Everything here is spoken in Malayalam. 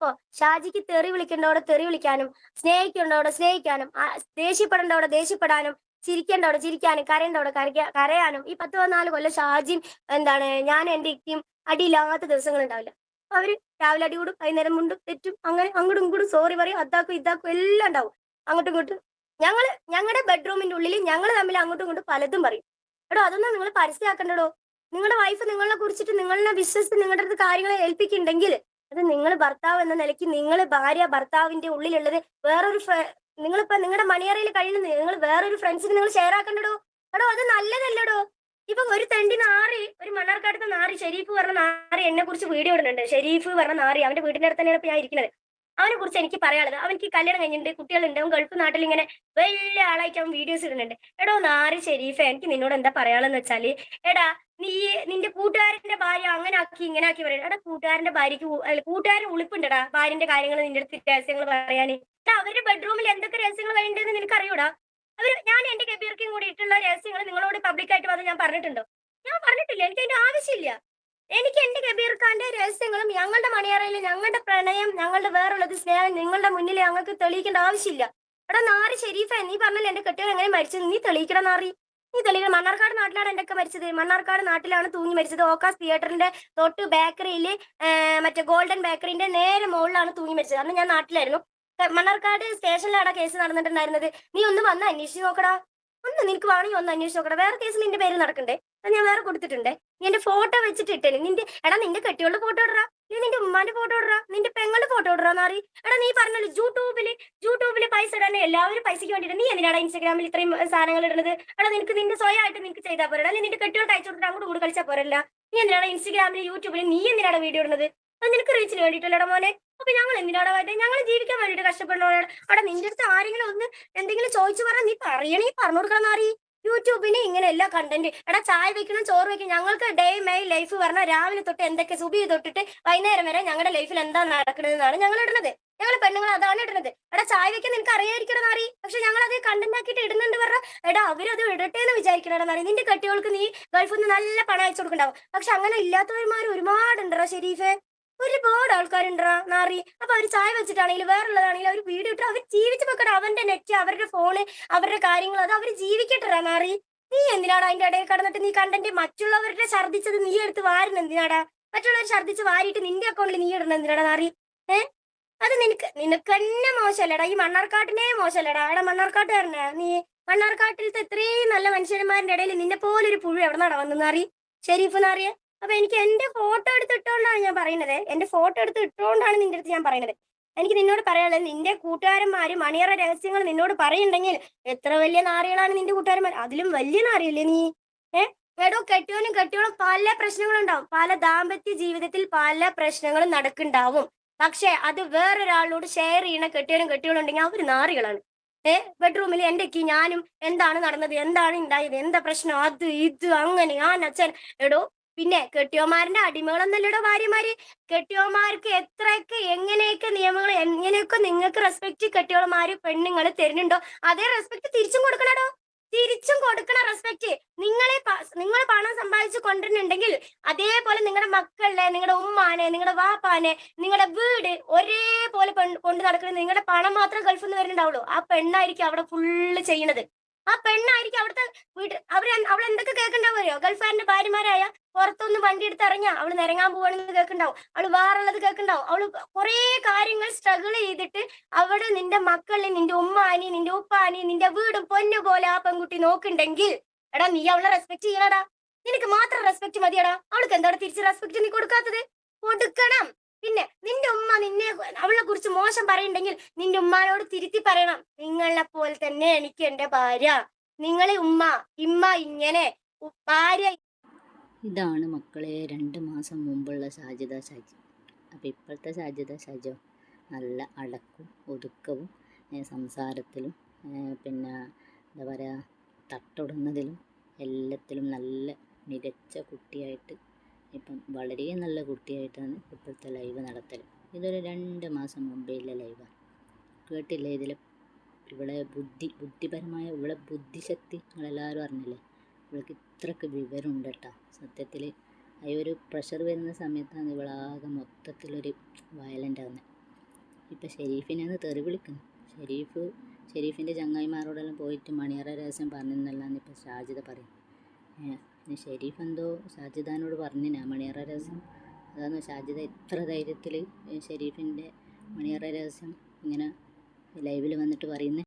അപ്പൊ ഷാജിക്ക് തെറി വിളിക്കേണ്ടവിടെ തെറി വിളിക്കാനും സ്നേഹിക്കേണ്ടവിടെ സ്നേഹിക്കാനും ദേഷ്യപ്പെടേണ്ടവിടെ ദേഷ്യപ്പെടാനും ചിരിക്കേണ്ടവിടെ ചിരിക്കാനും കരയേണ്ടവിടെ കരയ്ക്ക കരയാനും ഈ പത്ത് പതിനാല് കൊല്ലം ഷാജിയും എന്താണ് ഞാൻ എന്റെ ഇക്കും അടിയില്ലാത്ത ദിവസങ്ങൾ ഉണ്ടാവില്ല അപ്പൊ അവർ രാവിലെ അടി കൂടും വൈകുന്നേരം മുണ്ടും തെറ്റും അങ്ങനെ അങ്ങോട്ടും ഇങ്ങോട്ടും സോറി പറയും അതാക്കും ഇതാക്കും എല്ലാം ഉണ്ടാവും. അങ്ങോട്ടും ഇങ്ങോട്ടും ഞങ്ങൾ ഞങ്ങളുടെ ബെഡ്റൂമിന്റെ ഉള്ളിൽ ഞങ്ങൾ തമ്മിൽ അങ്ങോട്ടും ഇങ്ങോട്ടും പലതും പറയും. എടോ അതൊന്നും നിങ്ങൾ പരസ്യമാക്കണ്ടടോ? നിങ്ങളുടെ വൈഫ് നിങ്ങളെ കുറിച്ചിട്ട് നിങ്ങളെ വിശ്വസിച്ച് നിങ്ങളുടെ അടുത്ത് കാര്യങ്ങളെ ഏൽപ്പിക്കുന്നുണ്ടെങ്കിൽ അത് നിങ്ങൾ ഭർത്താവ് എന്ന നിലയ്ക്ക് നിങ്ങൾ ഭാര്യ ഭർത്താവിന്റെ ഉള്ളിലുള്ളത് വേറൊരു നിങ്ങളിപ്പോ നിങ്ങളുടെ മണിയറയിൽ കഴിയുന്ന നിങ്ങൾ വേറൊരു ഫ്രണ്ട്സിന് നിങ്ങൾ ഷെയർ ആക്കണ്ടടോ? എടോ അത് നല്ലതല്ലടോ. ഇപ്പൊ ഒരു തെണ്ടി നാറി ഒരു മണ്ണാർക്കാട്ടത്തെ നാറി ഷെരീഫ് പറഞ്ഞ നാറി എന്നെ കുറിച്ച് വീഡിയോ ഇടുന്നുണ്ട്. ഷെരീഫ് പറഞ്ഞ നാറി അവന്റെ വീടിന്റെ അടുത്ത് തന്നെയാണ് ഞാൻ ഇരിക്കുന്നത്. അവനെ കുറിച്ച് എനിക്ക് പറയാനുള്ളത്. അവനിക്ക് കല്യാണം കഴിഞ്ഞിട്ടുണ്ട് കുട്ടികളുണ്ട്. അവൻ ഗൾഫ് നാട്ടിൽ ഇങ്ങനെ വലിയ ആളായിട്ട് അവൻ വീഡിയോസ് ഇടുന്നുണ്ട്. എടോ നാറി ഷെരീഫ് എനിക്ക് നിന്നോട് എന്താ പറയാനുള്ളതെന്ന് വെച്ചാൽ എടാ നീ നിന്റെ കൂട്ടുകാരന്റെ ഭാര്യ അങ്ങനെ ആക്കി ഇങ്ങനെ ആക്കി പറയുന്നത് എടാ കൂട്ടുകാരന്റെ ഭാര്യക്ക് കൂട്ടുകാരൻ ഉളിപ്പുണ്ടടാ ഭാര്യന്റെ കാര്യങ്ങൾ നിന്റെ അടുത്ത് രഹസ്യങ്ങൾ പറയാന് അവരുടെ ബെഡ്റൂമിൽ എന്തൊക്കെ രഹസ്യങ്ങൾ വേണ്ടതെന്ന് നിനക്ക് അറിയൂടാ അവർ ഞാൻ എന്റെ കബീർക്കും കൂടി ഇട്ടുള്ള രഹസ്യങ്ങൾ നിങ്ങളോട് പബ്ലിക്കായിട്ട് വന്ന് ഞാൻ പറഞ്ഞിട്ടുണ്ടോ? ഞാൻ പറഞ്ഞിട്ടില്ല. എനിക്ക് അതിന്റെ ആവശ്യമില്ല. എനിക്ക് എന്റെ കബീർ രഹസ്യങ്ങളും ഞങ്ങളുടെ മണിയറയിൽ ഞങ്ങളുടെ പ്രണയം ഞങ്ങളുടെ വേറുള്ളത് സ്നേഹം നിങ്ങളുടെ മുന്നിൽ ഞങ്ങൾക്ക് തെളിയിക്കേണ്ട ആവശ്യമില്ല. എടാ നാറി ഷെരീഫ നീ പറഞ്ഞല്ലോ എന്റെ കെട്ടിയവൻ എങ്ങനെ മരിച്ചത് നീ തെളിയിക്കണം നാറി. തെളിയിക്കണം മണ്ണാർക്കാട് നാട്ടിലാണ് എന്റെ ഒക്കെ മരിച്ചത്? മണ്ണാർക്കാട് നാട്ടിലാണ് തൂങ്ങി മരിച്ചത്. ഓക്കാസ് തിയേറ്ററിന്റെ തൊട്ട് ബേക്കറിയിൽ മറ്റേ ഗോൾഡൻ ബേക്കറിന്റെ നേരെ മുകളിലാണ് തൂങ്ങി മരിച്ചത്. അന്ന് ഞാൻ നാട്ടിലായിരുന്നു. മണ്ണാർക്കാട് സ്റ്റേഷനിലാണ് കേസ് നടന്നിട്ടുണ്ടായിരുന്നത്? നീ ഒന്ന് വന്ന് അന്വേഷിച്ച് നോക്കടാ. ഒന്ന് നിനക്ക് വേണമെങ്കിൽ ഒന്ന് അന്വേഷിച്ച് നോക്കടാ. വേറെ കേസ് നിന്റെ പേര് നടക്കണ്ടേ? അത് ഞാൻ വേറെ കൊടുത്തിട്ടുണ്ട്. എന്റെ ഫോട്ടോ വെച്ചിട്ട് ഇട്ടേ നിന്റെ എടാ നിന്റെ കെട്ടിയോളുടെ ഫോട്ടോ ഇടറാ നീ നിന്റെ ഉമ്മാന്റെ ഫോട്ടോ ഇടറാ നിന്റെ പെങ്ങളുടെ ഫോട്ടോ ഇടറാന്ന് നാറി എടാ നീ പറഞ്ഞല്ലോ യൂട്യൂബിൽ യൂട്യൂബിൽ പൈസ ഇടാൻ എല്ലാവരും പൈസയ്ക്ക് വേണ്ടിയിട്ട് നീ എന്തിനാടാ ഇൻസ്റ്റാഗ്രാമിൽ ഇത്രയും സാധനങ്ങൾ ഇടുന്നത് എടാ നിനക്ക് നിന്റെ സ്വയമായിട്ട് നിനക്ക് ചെയ്താൽ പോരാ അല്ലെങ്കിൽ നിന്റെ കെട്ടിയോട് അയച്ചു കൊടുത്തിട്ട് അങ്ങോട്ട് കൂടി കളിച്ചാൽ പോരല്ല. നീ എന്തിനാണ് ഇൻസ്റ്റാഗ്രാമിൽ യൂട്യൂബിൽ നീ എന്തിനാണ് വീഡിയോ ഇടുന്നത് അത് നിനക്ക് റീച്ചിന് വേണ്ടിയിട്ടല്ലടാ മോനെ? അപ്പൊ ഞങ്ങൾ എന്തിനാടാ വേണ്ടത് ഞങ്ങൾ ജീവിക്കാൻ വേണ്ടിയിട്ട് കഷ്ടപ്പെടുന്നവരാണ്. അവിടെ നിന്റെ അടുത്ത് ആരെങ്കിലും ഒന്ന് എന്തെങ്കിലും ചോദിച്ചു പറഞ്ഞാൽ നീ പറയണേ പറഞ്ഞു കൊടുക്കണം യൂട്യൂബിന് ഇങ്ങനെ എല്ലാ കണ്ടന്റ് എടാ ചായ വെക്കണം ചോറ് വെക്കണം. ഞങ്ങൾക്ക് ഡേ മൈ ലൈഫ് പറഞ്ഞ രാവിലെ തൊട്ട് എന്തൊക്കെ സുബി തൊട്ടിട്ട് വൈകുന്നേരം വരെ ഞങ്ങളുടെ ലൈഫിൽ എന്താ നടക്കുന്നതെന്നാണ് ഞങ്ങൾ ഇടുന്നത്. ഞങ്ങൾ പെണ്ണുങ്ങൾ അതാണ് ഇടുന്നത്. എടാ ചായ വെക്കാൻ നിനക്ക് അറിയാതിരിക്കണം അറി പക്ഷെ ഞങ്ങൾ അത് കണ്ടന്റ് ആക്കിയിട്ട് ഇടുന്നുണ്ട് പറഞ്ഞാൽ എടാ അവരത് ഇടട്ടെ എന്ന് വിചാരിക്കണടാ നാറി. നിന്റെ കെട്ടികൾക്ക് നീ ഗൾഫിൽ നിന്ന് നല്ല പണം അയച്ചു കൊടുക്കണ്ടാവും. പക്ഷെ അങ്ങനെ ഇല്ലാത്തവന്മാർ ഒരുപാടുണ്ടോ ഷെരീഫെ. ഒരുപാട് ആൾക്കാരുണ്ടാ നാറി. അപ്പൊ അവർ ചായ വെച്ചിട്ടാണെങ്കിലും വേറുള്ളതാണെങ്കിലും അവർ വീട് ഇട്ട് അവർ ജീവിച്ച് വെക്കട്ടെ അവന്റെ നെറ്റ് അവരുടെ ഫോണ് അവരുടെ കാര്യങ്ങൾ അത് അവർ ജീവിക്കട്ടെടാ നാറി. നീ എന്തിനാടാ അതിന്റെ ഇടയിൽ കടന്നിട്ട് നീ കണ്ടന്റ് മറ്റുള്ളവരുടെ ഛർദ്ദിച്ചത് നീ എടുത്ത് വാരുന്ന എന്തിനാടാ? മറ്റുള്ളവർ ഛർദ്ദിച്ച് വാരിയിട്ട് നിന്റെ അക്കൗണ്ടിൽ നീ ഇടുന്ന എന്തിനാടാ നാറി? ഏഹ് അത് നിനക്ക് നിനക്ക് തന്നെ മോശമല്ലടാ. ഈ മണ്ണാർക്കാട്ടിനെ മോശമല്ലടാ. എടാ മണ്ണാർക്കാട്ടുകാരനാ നീ മണ്ണാർക്കാട്ടിലത്തെ ഇത്രയും നല്ല മനുഷ്യന്മാരുടെ ഇടയിൽ നിന്നെ പോലൊരു പുഴു എവിടെ നടന്നു നാറി? ഷെരീഫ് എന്നറിയ അപ്പൊ എനിക്ക് എന്റെ ഫോട്ടോ എടുത്ത് ഇട്ടുകൊണ്ടാണ് ഞാൻ പറയുന്നത്. എന്റെ ഫോട്ടോ എടുത്ത് ഇട്ടുകൊണ്ടാണ് നിന്റെ അടുത്ത് ഞാൻ പറയുന്നത്. എനിക്ക് നിന്നോട് പറയാനുള്ളത് നിന്റെ കൂട്ടുകാരന്മാര് മണിയറ രഹസ്യങ്ങൾ നിന്നോട് പറയുന്നുണ്ടെങ്കിൽ എത്ര വലിയ നാറികളാണ് നിന്റെ കൂട്ടുകാരന്മാർ? അതിലും വലിയ നാറിയല്ലേ നീ? ഏ? എടോ കെട്ടിയോനും കെട്ടിയോളും പല പ്രശ്നങ്ങളുണ്ടാവും പല ദാമ്പത്യ ജീവിതത്തിൽ പല പ്രശ്നങ്ങളും നടക്കുണ്ടാവും പക്ഷെ അത് വേറൊരാളോട് ഷെയർ ചെയ്യണ കെട്ടിയോനും കെട്ടിയോളും ഉണ്ടെങ്കിൽ അവർ നാറികളാണ്. ഏഹ് ബെഡ്റൂമിൽ എന്റെ കീ ഞാനും എന്താണ് നടന്നത്? എന്താണ് ഉണ്ടായത്? എന്താ പ്രശ്നം? അത് ഇത് അങ്ങനെ ആ അച്ഛൻ. എടോ പിന്നെ കെട്ടിയോമാരുടെ അടിമകളൊന്നല്ലടോ ഭാര്യമാര്. കെട്ടിയോമാർക്ക് എത്രയൊക്കെ എങ്ങനെയൊക്കെ നിയമങ്ങൾ എങ്ങനെയൊക്കെ നിങ്ങൾക്ക് റെസ്പെക്ട് കെട്ടിയോളമാര് പെണ്ണുങ്ങൾ തരുന്നുണ്ടോ അതേ റെസ്പെക്ട് തിരിച്ചും കൊടുക്കണടോ. തിരിച്ചും കൊടുക്കണ റെസ്പെക്ട് നിങ്ങളെ നിങ്ങൾ പണം സമ്പാദിച്ചു കൊണ്ടുവരുന്നുണ്ടെങ്കിൽ അതേപോലെ നിങ്ങളുടെ മക്കളെ നിങ്ങളുടെ ഉമ്മാനെ നിങ്ങളുടെ വാപ്പാനെ നിങ്ങളുടെ വീട് ഒരേപോലെ കൊണ്ടു നടക്കുന്നത് നിങ്ങളുടെ പണം മാത്രം ഗൾഫിൽ നിന്ന് വരുന്നുണ്ടാവുള്ളൂ. ആ പെണ്ണായിരിക്കും അവിടെ ഫുള്ള് ചെയ്യണത് ആ പെണ്ണായിരിക്കും അവിടുത്തെ വീട്ടിൽ അവർ അവൾ എന്തൊക്കെ കേൾക്കുണ്ടാവും അറിയോ? ഗൾഫാരിന്റെ ഭാര്യമാരായ പുറത്തൊന്ന് വണ്ടി എടുത്ത് ഇറങ്ങിയ അവൾ നിരങ്ങാൻ പോവാണെന്ന് കേൾക്കണ്ടാവും. അവൾ വേറുള്ളത് കേൾക്കണ്ടാവും. അവൾ കുറെ കാര്യങ്ങൾ സ്ട്രഗിൾ ചെയ്തിട്ട് അവിടെ നിന്റെ മക്കളെ നിന്റെ ഉമ്മാനി നിന്റെ ഉപ്പാനി നിന്റെ വീടും പൊന്നു പോലെ ആ പെൺകുട്ടി നോക്കുന്നുണ്ടെങ്കിൽ എടാ നീ അവളെ റെസ്പെക്ട് ചെയ്യണടാ. നിനക്ക് മാത്രം റെസ്പെക്ട് മതിയടാ. അവൾക്ക് എന്താണ് തിരിച്ച് റെസ്പെക്ട് നീ കൊടുക്കാത്തത്? കൊടുക്കണം. പിന്നെ നിന്റെ ഉമ്മ നിന്നെ അവളെ കുറിച്ച് മോശം പറയണ്ടെങ്കിൽ നിന്റെ ഉമ്മാനോട് തിരുത്തി പറയണം. നിങ്ങളെ പോലെ തന്നെ എനിക്ക് എന്റെ ഭാര്യ. നിങ്ങളെ ഉമ്മ ഇമ്മ ഇങ്ങനെ ഭാര്യ ഇതാണ് മക്കളെ രണ്ട് മാസം മുമ്പുള്ള സാജിദ ഷാജി അപ്പോൾ ഇപ്പോഴത്തെ സാജിദ ഷാജോ നല്ല അടക്കും ഒതുക്കവും സംസാരത്തിലും പിന്നെ എന്താ പറയുക തട്ടൊടുന്നതിലും എല്ലാത്തിലും നല്ല മികച്ച കുട്ടിയായിട്ട് ഇപ്പം വളരെ നല്ല കുട്ടിയായിട്ടാണ് ഇപ്പോഴത്തെ ലൈവ് നടത്തൽ ഇതൊരു രണ്ട് മാസം മുമ്പേയുള്ള ലൈവാണ്. കേട്ടില്ല? ഇതിൽ ഇവിടെ ബുദ്ധി ബുദ്ധിപരമായ ഇവിടെ ബുദ്ധിശക്തി നിങ്ങളെല്ലാവരും അറിഞ്ഞില്ലേ? ഇവൾക്ക് ഇത്രക്ക് വിവരമുണ്ട് കേട്ടോ സത്യത്തിൽ ആ ഒരു പ്രഷർ വരുന്ന സമയത്താണ് ഇവളാകെ മൊത്തത്തിലൊരു വയലന്റ് ആവുന്നത് ഇപ്പം ഷെരീഫിനെയാണ് തെറി വിളിക്കുന്നത് ഷെരീഫ് ഷെരീഫിന്റെ ചങ്ങായിമാരോടെല്ലാം പോയിട്ട് മണിയറ രഹസ്യം പറഞ്ഞെന്നല്ലാന്ന് ഇപ്പം ഷാജിത പറയും. ഷെരീഫ് എന്തോ ഷാജിദാനോട് പറഞ്ഞിനാ മണിയറ രഹസ്യം. അതാണ് ഷാജിദ ഇത്ര ധൈര്യത്തിൽ ഷെരീഫിന്റെ മണിയറ രഹസ്യം ഇങ്ങനെ ലൈവിൽ വന്നിട്ട് പറയുന്നത്